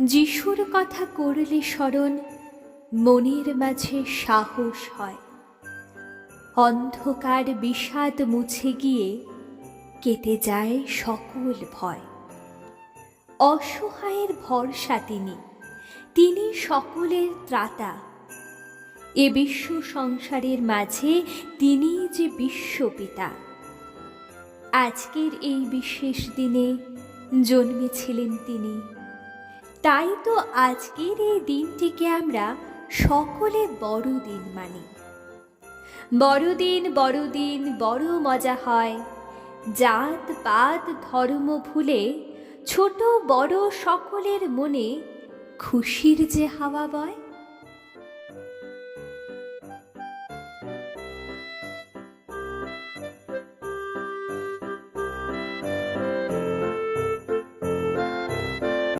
যিশুর কথা করলে স্মরণ, মনের মাঝে সাহস হয়। অন্ধকার বিষাদ মুছে গিয়ে কেটে যায় সকল ভয়। অসহায়ের ভরসা তিনি তিনি সকলের ত্রাতা। এ বিশ্ব সংসারের মাঝে তিনি যে বিশ্বপিতা আজকের এই বিশেষ দিনে জন্মেছিলেন তিনি। তাই তো আজকের এই দিনটিকে আমরা সকলে বড়দিন মানি। বড়দিন বড়দিন, বড় মজা হয়। জাত, পাত, ধর্ম ভুলে ছোট বড় সকলের মনে খুশির যে হাওয়া বয়